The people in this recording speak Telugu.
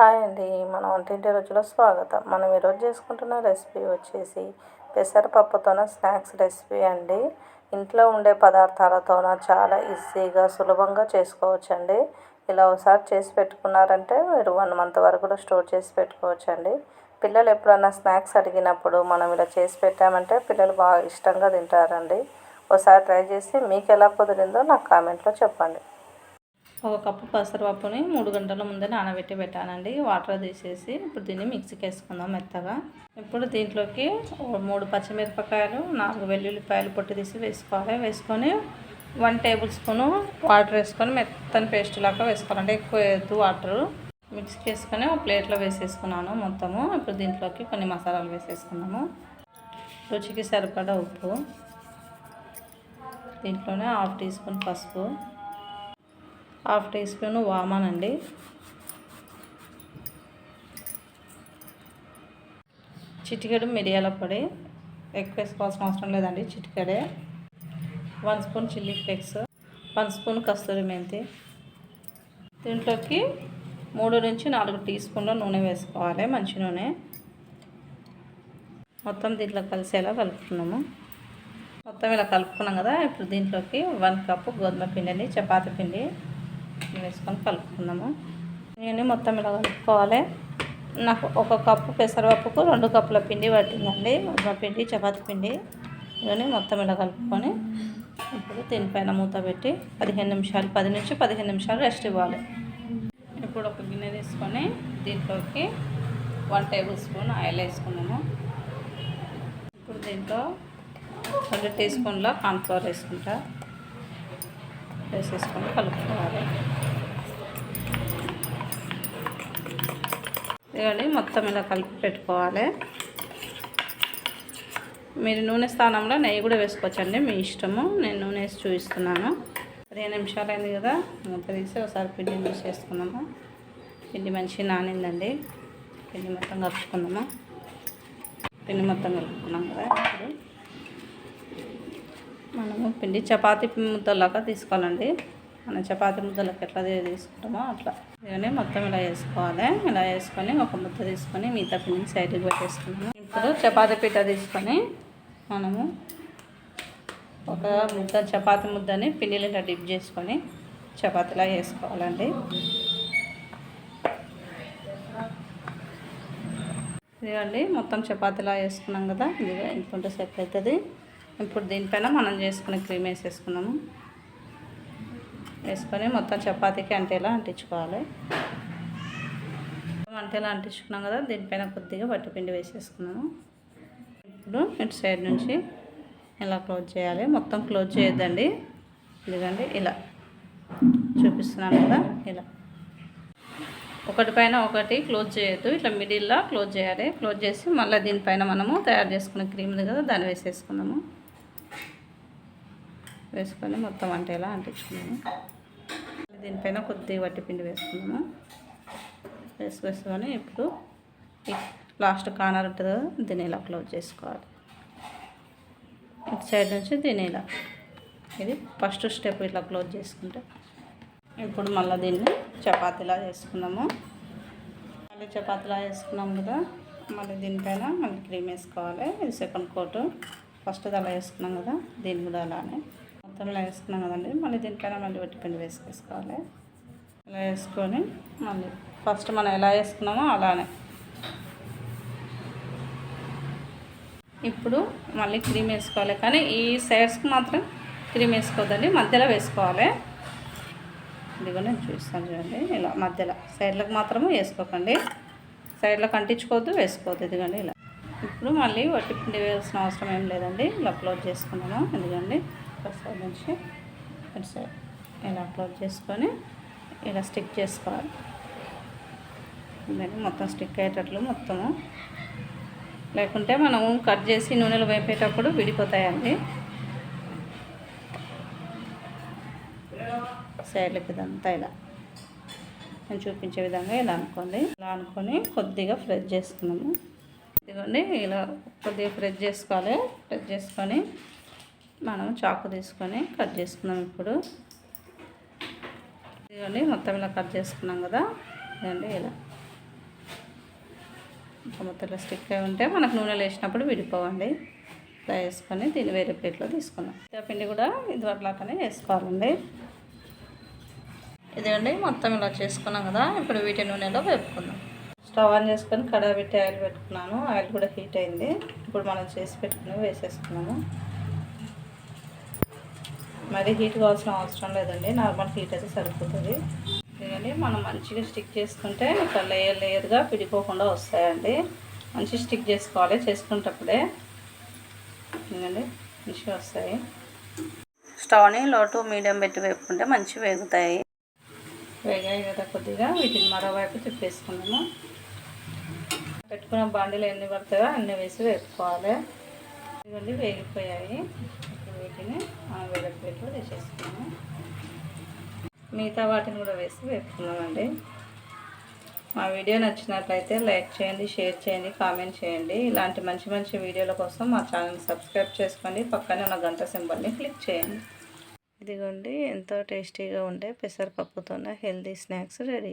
హాయ్ అండి మన వంటింటి రుచిలో స్వాగతం. మనం ఈరోజు చేసుకుంటున్న రెసిపీ వచ్చేసి పెసరపప్పుతోన స్నాక్స్ రెసిపీ అండి. ఇంట్లో ఉండే పదార్థాలతోన చాలా ఈజీగా సులభంగా చేసుకోవచ్చండి. ఇలా ఒకసారి చేసి పెట్టుకున్నారంటే మీరు వన్ మంత్ వరకు కూడా స్టోర్ చేసి పెట్టుకోవచ్చండి. పిల్లలు ఎప్పుడైనా స్నాక్స్ అడిగినప్పుడు మనం ఇలా చేసి పెట్టామంటే పిల్లలు బాగా ఇష్టంగా తింటారండి. ఒకసారి ట్రై చేసి మీకు ఎలా కుదిరిందో నాకు కామెంట్లో చెప్పండి. ఒక కప్పు పెసరపప్పుని మూడు గంటల ముందే నానబెట్టి పెట్టానండి. వాటర్ తీసేసి ఇప్పుడు దీన్ని మిక్సీకి వేసుకుందాం మెత్తగా. ఇప్పుడు దీంట్లోకి మూడు పచ్చిమిరపకాయలు నాలుగు వెల్లుల్లిపాయలు పొట్టి తీసి వేసుకోవాలి. వేసుకొని వన్ టేబుల్ స్పూను వాటర్ వేసుకొని మెత్తని పేస్ట్ లాగా వేసుకోవాలంటే ఎక్కువ వేయద్దు వాటర్. మిక్సీకి వేసుకొని ఒక ప్లేట్లో వేసేసుకున్నాను మొత్తము. ఇప్పుడు దీంట్లోకి కొన్ని మసాలాలు వేసేసుకున్నాము రుచికి సరిపడా ఉప్పు. దీంట్లోనే హాఫ్ టీ స్పూన్ పసుపు. హాఫ్ టీ స్పూన్ వామన్ అండి చిటికెడు మిరియాల పొడి. ఎక్కువ వేసుకోవాల్సిన అవసరం లేదండి చిటికెడే. One spoon chilli flakes. One spoon kasuri methi. దీంట్లోకి మూడు నుంచి నాలుగు టీ స్పూన్ల నూనె వేసుకోవాలి మంచి నూనె. మొత్తం దీంట్లో కలిసేలా కలుపుకున్నాము. మొత్తం ఇలా కలుపుకున్నాం కదా ఇప్పుడు దీంట్లోకి వన్ కప్పు గోధుమ పిండి అండి చపాతీ పిండి. వేసుకొని కలుపుకుందాము. నేను మొత్తం ఇలా కలుపుకోవాలి. నాకు ఒక కప్పు పెసరపప్పుకు రెండు కప్పుల పిండి పట్టిందండి. ఉప్మా పిండి చపాతి పిండి. ఇవన్నీ మొత్తం ఇలా కలుపుకొని ఇప్పుడు దీనిపైన మూత పెట్టి పదిహేను నిమిషాలు పది నుంచి పదిహేను నిమిషాలు రెస్ట్ ఇవ్వాలి. ఇప్పుడు ఒక గిన్నె తీసుకొని దీంట్లోకి వన్ టేబుల్ స్పూన్ ఆయిల్ వేసుకున్నాము ఇప్పుడు దీంట్లో రెండు టీ స్పూన్ల కార్న్ఫ్లవర్ వేసుకుంటా. వేసేసుకొని కలుపుకోవాలి. ఇదిగోండి మొత్తం ఇలా కలిపి పెట్టుకోవాలి. మీరు నూనె స్థానంలో నెయ్యి కూడా వేసుకోవచ్చండి మీ ఇష్టము. నేను నూనె వేసి చూపిస్తున్నాను. పదిహేను నిమిషాలు అయింది కదా మూత తీసి ఒకసారి పిండి యూస్ చేసుకున్నాము పిండి మంచిగా నానిందండి. పిండి మొత్తం కలుపుకుందాము. పిండి మొత్తం కలుపుకున్నాం కదా ఇప్పుడు మనము పిండి చపాతి ముద్దలాగా తీసుకోవాలండి. మన చపాతి ముద్దలకు ఎట్లా తీసుకుంటామో అట్లా. ఇవన్నీ మొత్తం ఇలా వేసుకోవాలి. ఇలా వేసుకొని ఒక ముద్ద తీసుకొని మిగతా పిండిని సైడ్కి పెట్టేసుకున్నాము ఇప్పుడు చపాతి పీట తీసుకొని మనము ఒక ముద్ద చపాతి ముద్దని పిండిలో ఇలా డిప్ చేసుకొని చపాతీలా వేసుకోవాలండి. ఇదిగండి మొత్తం చపాతీలా వేసుకున్నాం కదా. ఇదిగా ఇంకొంటే సెట్ అవుతుంది. ఇప్పుడు దీనిపైన మనం చేసుకునే క్రీమ్ వేసేసుకున్నాము. వేసుకొని మొత్తం చపాతీకి అంటేలా అంటించుకోవాలి. అంటేలా అంటించుకున్నాం కదా దీనిపైన కొద్దిగా పట్టుపిండి వేసేసుకున్నాము. ఇప్పుడు ఇటు సైడ్ నుంచి ఇలా క్లోజ్ చేయాలి. మొత్తం క్లోజ్ చేయొద్దండి. ఎందుకంటే ఇలా చూపిస్తున్నాను కదా ఇలా. ఒకటి పైన ఒకటి క్లోజ్ చేయొద్దు. ఇట్లా మిడిల్లో క్లోజ్ చేయాలి. క్లోజ్ చేసి మళ్ళీ దీనిపైన మనము తయారు చేసుకున్న క్రీమ్ కదా దాన్ని వేసేసుకున్నాము. వేసుకొని మొత్తం అంటేలా అంటించుకున్నాము దీనిపైన కొద్దిగా వట్టి పిండి వేసుకున్నాము వేసుకొని ఇప్పుడు లాస్ట్ కార్నర్ ఉంటుంది కదా దీన్ని ఇలా క్లోజ్ చేసుకోవాలి. ఇటు సైడ్ నుంచి దీన్ని ఇలా. ఇది ఫస్ట్ స్టెప్ ఇట్లా క్లోజ్ చేసుకుంటే. ఇప్పుడు మళ్ళీ దీన్ని చపాతీలా చేసుకున్నాము. మళ్ళీ చపాతీలా వేసుకున్నాం కదా మళ్ళీ దీనిపైన మళ్ళీ క్రీమ్ వేసుకోవాలి. ఇది సెకండ్ కోటు ఫస్ట్ అలా వేసుకున్నాం కదా దీన్ని కూడా అలానే. మొత్తం ఇలా వేసుకున్నాం కదండి. మళ్ళీ దీనిపైన మళ్ళీ పిండి వేసుకేసుకోవాలి. ఇలా వేసుకొని మళ్ళీ ఫస్ట్ మనం ఎలా వేసుకున్నామో అలానే. ఇప్పుడు మళ్ళీ క్రీమ్ వేసుకోవాలి. కానీ ఈ సైడ్స్కి మాత్రం క్రీమ్ వేసుకోవద్దండి. మధ్యలో వేసుకోవాలి. ఇదిగో నేను చూస్తాను చూడండి. ఇలా మధ్యలో. సైడ్లకు మాత్రము వేసుకోకండి. సైడ్లకు అంటించుకోవద్దు వేసుకోవద్దు. ఇదిగండి ఇలా. ఇప్పుడు మళ్ళీ వట్టి పిండి వేయాల్సిన అవసరం ఏం లేదండి. ఇలా క్లోజ్ చేసుకున్నాను. ఎందుకండి సైడ్ నుంచి ఇటు సైడ్ ఇలా క్లోజ్ చేసుకొని ఇలా స్టిక్ చేసుకోవాలి. మొత్తం స్టిక్ అయ్యేటట్లు మొత్తము. లేకుంటే మనం కట్ చేసి నూనెలు వేపేటప్పుడు విడిపోతాయండి. సైడ్లకి ఇదంతా ఇలా. నేను చూపించే విధంగా ఇలా అనుకోండి. ఇలా అనుకొని కొద్దిగా ఫ్రెష్ చేసుకున్నాము. ఇదిగోండి ఇలా కొద్దిగా ఫ్రెష్ చేసుకోవాలి. ఫ్రెష్ చేసుకొని మనం చాకు తీసుకొని కట్ చేసుకున్నాం ఇప్పుడు. ఇదిగోండి మొత్తం ఇలా కట్ చేసుకున్నాం కదా. ఇదండి ఇలా. ఇంకా మొత్తంలో స్టిక్ అయి ఉంటే మనకు నూనెలో వేసినప్పుడు విడిపోవండి. ఇలా వేసుకొని దీన్ని వేరే ప్లేట్లో తీసుకుందాం. పిండి కూడా ఇది అట్లానే వేసుకోవాలండి. ఇదండి మొత్తం ఇలా చేసుకున్నాం కదా. ఇప్పుడు వీటి నూనెలో వేపుకుందాం. స్టవ్ ఆన్ చేసుకొని కడాయి పెట్టి ఆయిల్ పెట్టుకున్నాను. ఆయిల్ కూడా హీట్ అయింది. ఇప్పుడు మనం చేసి పెట్టుకుని వేసేసుకున్నాము. మరి హీట్ కావాల్సిన అవసరం లేదండి. నార్మల్ హీట్ అయితే సరిపోతుంది. ఇదండి మనం మంచిగా స్టిక్ చేసుకుంటే ఇట్లా లేయర్ లేయర్గా పిడిపోకుండా వస్తాయండి. మంచి స్టిక్ చేసుకోవాలి చేసుకునేటప్పుడే. ఇదండి మంచిగా వస్తాయి. స్టవ్ని లో టు మీడియం పెట్టి వేపుకుంటే మంచి వేగుతాయి. వేగాయి కదా కొద్దిగా. వీటిని మరోవైపు తిప్పేసుకున్నాము పెట్టుకున్న బాండీలు ఎన్ని పడతాయో అన్నీ వేసి వేపుకోవాలి. ఇవన్నీ వేగిపోయాయి. వీటిని వేరే ప్లేట్లో వేసేసుకున్నాము మిగతా వాటిని కూడా వేసి వేపుకున్నామండి మా వీడియో నచ్చినట్లయితే లైక్ చేయండి షేర్ చేయండి కామెంట్ చేయండి. ఇలాంటి మంచి మంచి వీడియోల కోసం మా ఛానల్ సబ్స్క్రైబ్ చేసుకోండి. పక్కనే ఉన్న గంట సింబల్ని క్లిక్ చేయండి. ఇదిగోండి ఎంతో టేస్టీగా ఉండే పెసరపప్పుతో హెల్తీ స్నాక్స్ రెడీ.